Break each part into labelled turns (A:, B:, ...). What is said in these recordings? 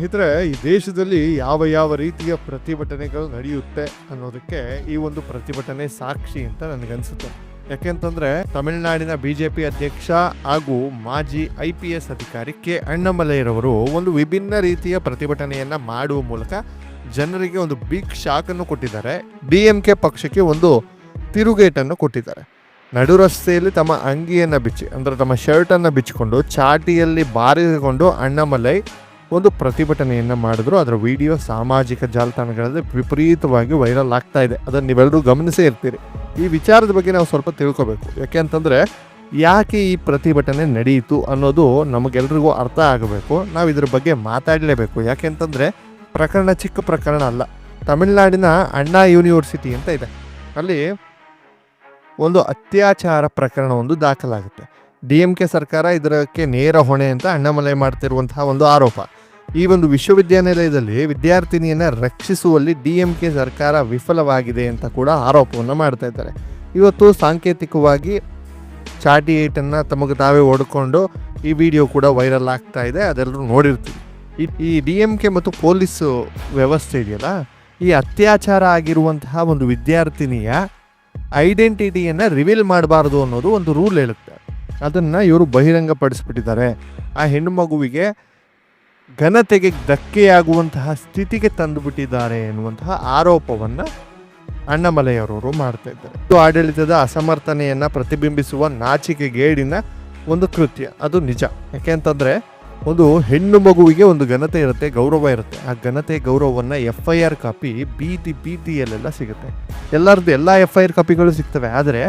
A: ಸ್ನೇಹಿತರೆ, ಈ ದೇಶದಲ್ಲಿ ಯಾವ ಯಾವ ರೀತಿಯ ಪ್ರತಿಭಟನೆಗಳು ನಡೆಯುತ್ತೆ ಅನ್ನೋದಕ್ಕೆ ಈ ಒಂದು ಪ್ರತಿಭಟನೆ ಸಾಕ್ಷಿ ಅಂತ ನನಗನ್ಸುತ್ತೆ. ಯಾಕೆಂತಂದ್ರೆ, ತಮಿಳುನಾಡಿನ ಬಿಜೆಪಿ ಅಧ್ಯಕ್ಷ ಹಾಗೂ ಮಾಜಿ ಐ ಪಿ ಎಸ್ ಅಧಿಕಾರಿ ಕೆ. ಅಣ್ಣಮಲೈರವರು ಒಂದು ವಿಭಿನ್ನ ರೀತಿಯ ಪ್ರತಿಭಟನೆಯನ್ನ ಮಾಡುವ ಮೂಲಕ ಜನರಿಗೆ ಒಂದು ಬಿಗ್ ಶಾಕ್ ಅನ್ನು ಕೊಟ್ಟಿದ್ದಾರೆ. ಡಿ ಎಂ ಕೆ ಪಕ್ಷಕ್ಕೆ ಒಂದು ತಿರುಗೇಟನ್ನು ಕೊಟ್ಟಿದ್ದಾರೆ. ನಡು ರಸ್ತೆಯಲ್ಲಿ ತಮ್ಮ ಅಂಗಿಯನ್ನು ಬಿಚ್ಚಿ, ಅಂದರೆ ತಮ್ಮ ಶರ್ಟನ್ನು ಬಿಚ್ಚಿಕೊಂಡು, ಚಾಟಿಯಲ್ಲಿ ಬಾರಿಸಿಕೊಂಡು ಅಣ್ಣಾಮಲೈ ಒಂದು ಪ್ರತಿಭಟನೆಯನ್ನು ಮಾಡಿದ್ರು. ಅದರ ವಿಡಿಯೋ ಸಾಮಾಜಿಕ ಜಾಲತಾಣಗಳಲ್ಲಿ ವಿಪರೀತವಾಗಿ ವೈರಲ್ ಆಗ್ತಾ ಇದೆ. ಅದನ್ನು ನೀವೆಲ್ಲರೂ ಗಮನಿಸೇ ಇರ್ತೀರಿ. ಈ ವಿಚಾರದ ಬಗ್ಗೆ ನಾವು ಸ್ವಲ್ಪ ತಿಳ್ಕೊಬೇಕು. ಯಾಕೆ ಅಂತಂದರೆ, ಯಾಕೆ ಈ ಪ್ರತಿಭಟನೆ ನಡೆಯಿತು ಅನ್ನೋದು ನಮಗೆಲ್ರಿಗೂ ಅರ್ಥ ಆಗಬೇಕು. ನಾವು ಇದ್ರ ಬಗ್ಗೆ ಮಾತಾಡಲೇಬೇಕು. ಯಾಕೆ ಅಂತಂದರೆ, ಪ್ರಕರಣ ಚಿಕ್ಕ ಪ್ರಕರಣ ಅಲ್ಲ. ತಮಿಳುನಾಡಿನ ಅಣ್ಣಾ ಯೂನಿವರ್ಸಿಟಿ ಅಂತ ಇದೆ. ಅಲ್ಲಿ ಒಂದು ಅತ್ಯಾಚಾರ ಪ್ರಕರಣ ಒಂದು ದಾಖಲಾಗುತ್ತೆ. ಡಿ ಎಂ ಕೆ ಸರ್ಕಾರ ಇದಕ್ಕೆ ನೇರ ಹೊಣೆ ಅಂತ ಅಣ್ಣಾಮಲೈ ಮಾಡ್ತಿರುವಂತಹ ಒಂದು ಆರೋಪ. ಈ ಒಂದು ವಿಶ್ವವಿದ್ಯಾನಿಲಯದಲ್ಲಿ ವಿದ್ಯಾರ್ಥಿನಿಯನ್ನ ರಕ್ಷಿಸುವಲ್ಲಿ ಡಿ ಸರ್ಕಾರ ವಿಫಲವಾಗಿದೆ ಅಂತ ಕೂಡ ಆರೋಪವನ್ನು ಮಾಡ್ತಾ ಇದ್ದಾರೆ. ಇವತ್ತು ಸಾಂಕೇತಿಕವಾಗಿ ಚಾಟಿ ಏಟನ್ನು ತಮಗೆ ತಾವೇ ಹೊಡ್ಕೊಂಡು ಈ ವಿಡಿಯೋ ಕೂಡ ವೈರಲ್ ಆಗ್ತಾ ಇದೆ, ಅದೆಲ್ಲರೂ ನೋಡಿರ್ತೀವಿ. ಈ- ಈ ಡಿ ಎಂ ಕೆ ಮತ್ತು ಪೊಲೀಸ್ ವ್ಯವಸ್ಥೆ ಇದೆಯಲ್ಲ, ಈ ಅತ್ಯಾಚಾರ ಆಗಿರುವಂತಹ ಒಂದು ವಿದ್ಯಾರ್ಥಿನಿಯ ಐಡೆಂಟಿಟಿಯನ್ನು ರಿವೀಲ್ ಮಾಡಬಾರ್ದು ಅನ್ನೋದು ಒಂದು ರೂಲ್ ಹೇಳುತ್ತೆ. ಅದನ್ನು ಇವರು ಬಹಿರಂಗಪಡಿಸ್ಬಿಟ್ಟಿದ್ದಾರೆ. ಆ ಹೆಣ್ಣು ಮಗುವಿಗೆ ಘನತೆಗೆ ಧಕ್ಕೆಯಾಗುವಂತಹ ಸ್ಥಿತಿಗೆ ತಂದುಬಿಟ್ಟಿದ್ದಾರೆ ಎನ್ನುವಂತಹ ಆರೋಪವನ್ನು ಅಣ್ಣಮಲೆಯವರವರು ಮಾಡ್ತಾ ಇದ್ದಾರೆ. ಇದು ಆಡಳಿತದ ಅಸಮರ್ಥನೆಯನ್ನು ಪ್ರತಿಬಿಂಬಿಸುವ ನಾಚಿಕೆಗೇಡಿನ ಒಂದು ಕೃತ್ಯ. ಅದು ನಿಜ. ಯಾಕೆಂತಂದರೆ ಒಂದು ಹೆಣ್ಣು ಮಗುವಿಗೆ ಒಂದು ಘನತೆ ಇರುತ್ತೆ, ಗೌರವ ಇರುತ್ತೆ. ಆ ಘನತೆ, ಗೌರವವನ್ನು ಎಫ್ ಐ ಆರ್ ಕಾಪಿ ಬೀದಿ ಬೀದಿಯಲ್ಲೆಲ್ಲ ಸಿಗುತ್ತೆ. ಎಲ್ಲರದ್ದು ಎಲ್ಲ ಎಫ್ ಐ ಆರ್ ಕಾಪಿಗಳು ಸಿಗ್ತವೆ. ಆದರೆ,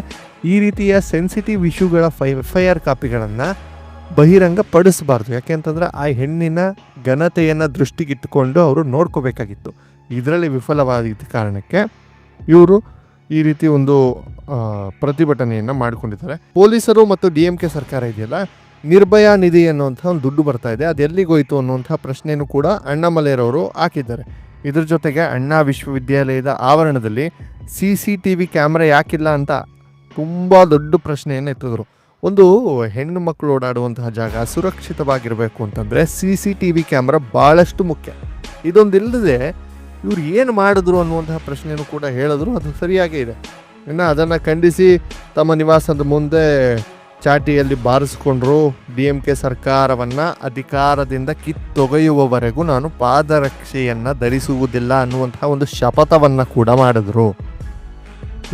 A: ಈ ರೀತಿಯ ಸೆನ್ಸಿಟಿವ್ ಇಶ್ಯೂಗಳ ಫೈ ಎಫ್ ಐ ಆರ್ ಕಾಪಿಗಳನ್ನು ಬಹಿರಂಗ ಪಡಿಸಬಾರ್ದು ಯಾಕೆಂತಂದ್ರೆ ಆ ಹೆಣ್ಣಿನ ಘನತೆಯನ್ನು ದೃಷ್ಟಿಗಿಟ್ಟುಕೊಂಡು ಅವರು ನೋಡ್ಕೋಬೇಕಾಗಿತ್ತು. ಇದರಲ್ಲಿ ವಿಫಲವಾದ ಕಾರಣಕ್ಕೆ ಇವರು ಈ ರೀತಿ ಒಂದು ಪ್ರತಿಭಟನೆಯನ್ನು ಮಾಡಿಕೊಂಡಿದ್ದಾರೆ. ಪೊಲೀಸರು ಮತ್ತು ಡಿ ಎಂ ಕೆ ಸರ್ಕಾರ ಇದೆಯಲ್ಲ, ನಿರ್ಭಯಾ ನಿಧಿ ಅನ್ನುವಂಥ ಒಂದು ದುಡ್ಡು ಬರ್ತಾ ಇದೆ. ಅದು ಎಲ್ಲಿಗೋಯ್ತು ಅನ್ನುವಂಥ ಪ್ರಶ್ನೆಯನ್ನು ಕೂಡ ಅಣ್ಣಾಮಲೆಯರವರು ಹಾಕಿದ್ದಾರೆ. ಇದ್ರ ಜೊತೆಗೆ ಅಣ್ಣಾ ವಿಶ್ವವಿದ್ಯಾಲಯದ ಆವರಣದಲ್ಲಿ C C T V camera ಯಾಕಿಲ್ಲ ಅಂತ ತುಂಬ ದೊಡ್ಡ ಪ್ರಶ್ನೆಯನ್ನು ಎತ್ತಿದ್ರು. ಒಂದು ಹೆಣ್ಣು ಮಕ್ಕಳು ಓಡಾಡುವಂತಹ ಜಾಗ ಸುರಕ್ಷಿತವಾಗಿರಬೇಕು ಅಂತಂದರೆ C C T V camera ಭಾಳಷ್ಟು ಮುಖ್ಯ. ಇದೊಂದಿಲ್ಲದೆ ಇವ್ರು ಏನು ಮಾಡಿದ್ರು ಅನ್ನುವಂತಹ ಪ್ರಶ್ನೆಯನ್ನು ಕೂಡ ಹೇಳಿದ್ರು, ಅದು ಸರಿಯಾಗೇ ಇದೆ. ಇನ್ನು ಅದನ್ನು ಖಂಡಿಸಿ ತಮ್ಮ ನಿವಾಸದ ಮುಂದೆ ಚಾಟಿಯಲ್ಲಿ ಬಾರಿಸ್ಕೊಂಡ್ರು ಡಿ ಎಂ ಕೆ ಸರ್ಕಾರವನ್ನು ಅಧಿಕಾರದಿಂದ ಕಿತ್ತೊಗೆಯುವವರೆಗೂ ನಾನು ಪಾದರಕ್ಷೆಯನ್ನು ಧರಿಸುವುದಿಲ್ಲ ಅನ್ನುವಂತಹ ಒಂದು ಶಪಥವನ್ನು ಕೂಡ ಮಾಡಿದ್ರು.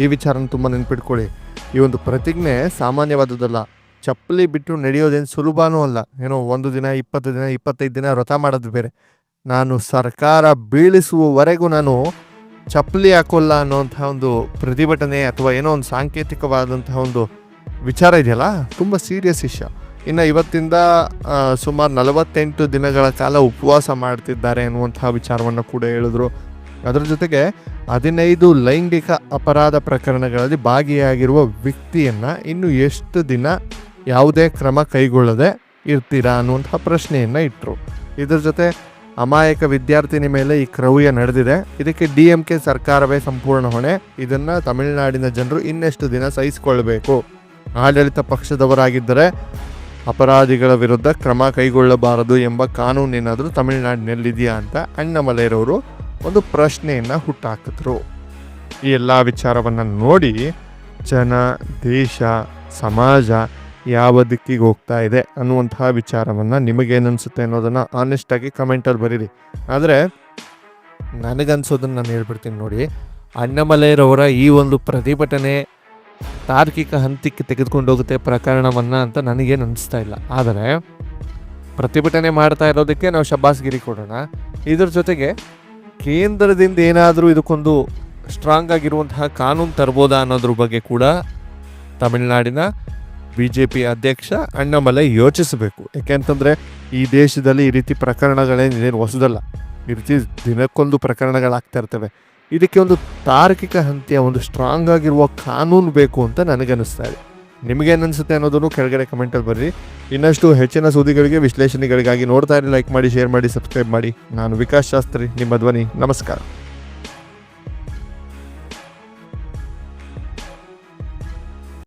A: ಈ ವಿಚಾರನ ತುಂಬ ನೆನ್ಪಿಟ್ಕೊಳ್ಳಿ. ಈ ಒಂದು ಪ್ರತಿಜ್ಞೆ ಸಾಮಾನ್ಯವಾದದ್ದಲ್ಲ. ಚಪ್ಪಲಿ ಬಿಟ್ಟು ನಡೆಯೋದೇನು ಸುಲಭನೂ ಅಲ್ಲ. ಏನೋ ಒಂದು ದಿನ, ಇಪ್ಪತ್ತು ದಿನ, ಇಪ್ಪತ್ತೈದು ದಿನ ವ್ರತ ಮಾಡೋದು ಬೇರೆ. ನಾನು ಸರ್ಕಾರ ಬೀಳಿಸುವವರೆಗೂ ನಾನು ಚಪ್ಪಲಿ ಹಾಕೋಲ್ಲ ಅನ್ನೋಂಥ ಒಂದು ಪ್ರತಿಭಟನೆ ಅಥವಾ ಏನೋ ಒಂದು ಸಾಂಕೇತಿಕವಾದಂತಹ ಒಂದು ವಿಚಾರ ಇದೆಯಲ್ಲ? ತುಂಬ ಸೀರಿಯಸ್ ವಿಷಯ ಇನ್ನು ಇವತ್ತಿಂದ ಸುಮಾರು ನಲವತ್ತೆಂಟು ದಿನಗಳ ಕಾಲ ಉಪವಾಸ ಮಾಡ್ತಿದ್ದಾರೆ ಅನ್ನುವಂತಹ ವಿಚಾರವನ್ನು ಕೂಡ ಹೇಳಿದ್ರು. ಅದರ ಜೊತೆಗೆ ಹದಿನೈದು ಲೈಂಗಿಕ ಅಪರಾಧ ಪ್ರಕರಣಗಳಲ್ಲಿ ಭಾಗಿಯಾಗಿರುವ ವ್ಯಕ್ತಿಯನ್ನು ಇನ್ನು ಎಷ್ಟು ದಿನ ಯಾವುದೇ ಕ್ರಮ ಕೈಗೊಳ್ಳದೆ ಇರ್ತೀರಾ ಅನ್ನುವಂತಹ ಪ್ರಶ್ನೆಯನ್ನು ಇಟ್ಟರು ಇದ್ರ ಜೊತೆ ಅಮಾಯಕ ವಿದ್ಯಾರ್ಥಿನಿ ಮೇಲೆ ಈ ಕ್ರೌರ್ಯ ನಡೆದಿದೆ. ಇದಕ್ಕೆ ಡಿ ಎಂ ಕೆ ಸರ್ಕಾರವೇ ಸಂಪೂರ್ಣ ಹೊಣೆ. ಇದನ್ನು ತಮಿಳುನಾಡಿನ ಜನರು ಇನ್ನೆಷ್ಟು ದಿನ ಸಹಿಸಿಕೊಳ್ಬೇಕು? ಆಡಳಿತ ಪಕ್ಷದವರಾಗಿದ್ದರೆ ಅಪರಾಧಿಗಳ ವಿರುದ್ಧ ಕ್ರಮ ಕೈಗೊಳ್ಳಬಾರದು ಎಂಬ ಕಾನೂನೇನಾದರೂ ತಮಿಳುನಾಡಿನಲ್ಲಿದೆಯಾ ಅಂತ ಅಣ್ಣಾಮಲೈರವರು ಒಂದು ಪ್ರಶ್ನೆಯನ್ನು ಹುಟ್ಟಾಕಿದ್ರು. ಈ ಎಲ್ಲ ವಿಚಾರವನ್ನು ನೋಡಿ ಜನ, ದೇಶ, ಸಮಾಜ ಯಾವ ದಿಕ್ಕಿಗೆ ಹೋಗ್ತಾ ಇದೆ ಅನ್ನುವಂತಹ ವಿಚಾರವನ್ನು ನಿಮಗೇನನ್ಸುತ್ತೆ ಅನ್ನೋದನ್ನು ಆನೆಸ್ಟಾಗಿ ಕಮೆಂಟಲ್ಲಿ ಬರೀರಿ. ಆದರೆ ನನಗನ್ಸೋದನ್ನು ನಾನು ಹೇಳ್ಬಿಡ್ತೀನಿ ನೋಡಿ. ಅಣ್ಣಮಲೆಯರವರ ಈ ಒಂದು ಪ್ರತಿಭಟನೆ ತಾರ್ಕಿಕ ಹಂತಕ್ಕೆ ತೆಗೆದುಕೊಂಡು ಹೋಗುತ್ತೆ ಪ್ರಕರಣವನ್ನು ಅಂತ ನನಗೇನು ಅನಿಸ್ತಾ ಇಲ್ಲ. ಆದರೆ ಪ್ರತಿಭಟನೆ ಮಾಡ್ತಾ ಇರೋದಕ್ಕೆ ನಾವು ಶಬ್ಬಾಸ್ಗಿರಿ ಕೊಡೋಣ. ಇದ್ರ ಜೊತೆಗೆ ಕೇಂದ್ರದಿಂದ ಏನಾದರೂ ಇದಕ್ಕೊಂದು ಸ್ಟ್ರಾಂಗ್ ಆಗಿರುವಂತಹ ಕಾನೂನು ತರ್ಬೋದಾ ಅನ್ನೋದ್ರ ಬಗ್ಗೆ ಕೂಡ ತಮಿಳುನಾಡಿನ ಬಿ ಜೆ ಪಿ ಅಧ್ಯಕ್ಷ ಅಣ್ಣಾಮಲೈ ಯೋಚಿಸಬೇಕು. ಯಾಕೆಂತಂದರೆ ಈ ದೇಶದಲ್ಲಿ ಈ ರೀತಿ ಪ್ರಕರಣಗಳೇನೇನು ಹೊಸದಲ್ಲ. ಈ ರೀತಿ ದಿನಕ್ಕೊಂದು ಪ್ರಕರಣಗಳಾಗ್ತಾ ಇರ್ತವೆ. ಇದಕ್ಕೆ ಒಂದು ತಾರ್ಕಿಕ ಹಂತಿಯ ಒಂದು ಸ್ಟ್ರಾಂಗ್ ಆಗಿರುವ ಕಾನೂನು ಬೇಕು ಅಂತ ನನಗನ್ನಿಸ್ತಾ ಇದೆ. ನಿಮಗೇನು ಅನಿಸುತ್ತೆ ಅನ್ನೋದನ್ನು ಕೆಳಗಡೆ ಕಮೆಂಟಲ್ಲಿ ಬರ್ರಿ. ಇನ್ನಷ್ಟು ಹೆಚ್ಚಿನ ಸುದ್ದಿಗಳಿಗೆ, ವಿಶ್ಲೇಷಣೆಗಳಿಗಾಗಿ ನೋಡ್ತಾ ಇರಿ ಲೈಕ್ ಮಾಡಿ ಶೇರ್ ಮಾಡಿ ಸಬ್ಸ್ಕ್ರೈಬ್ ಮಾಡಿ. ನಾನು ವಿಕಾಸ್ ಶಾಸ್ತ್ರಿ, ನಿಮ್ಮ ಧ್ವನಿ. ನಮಸ್ಕಾರ.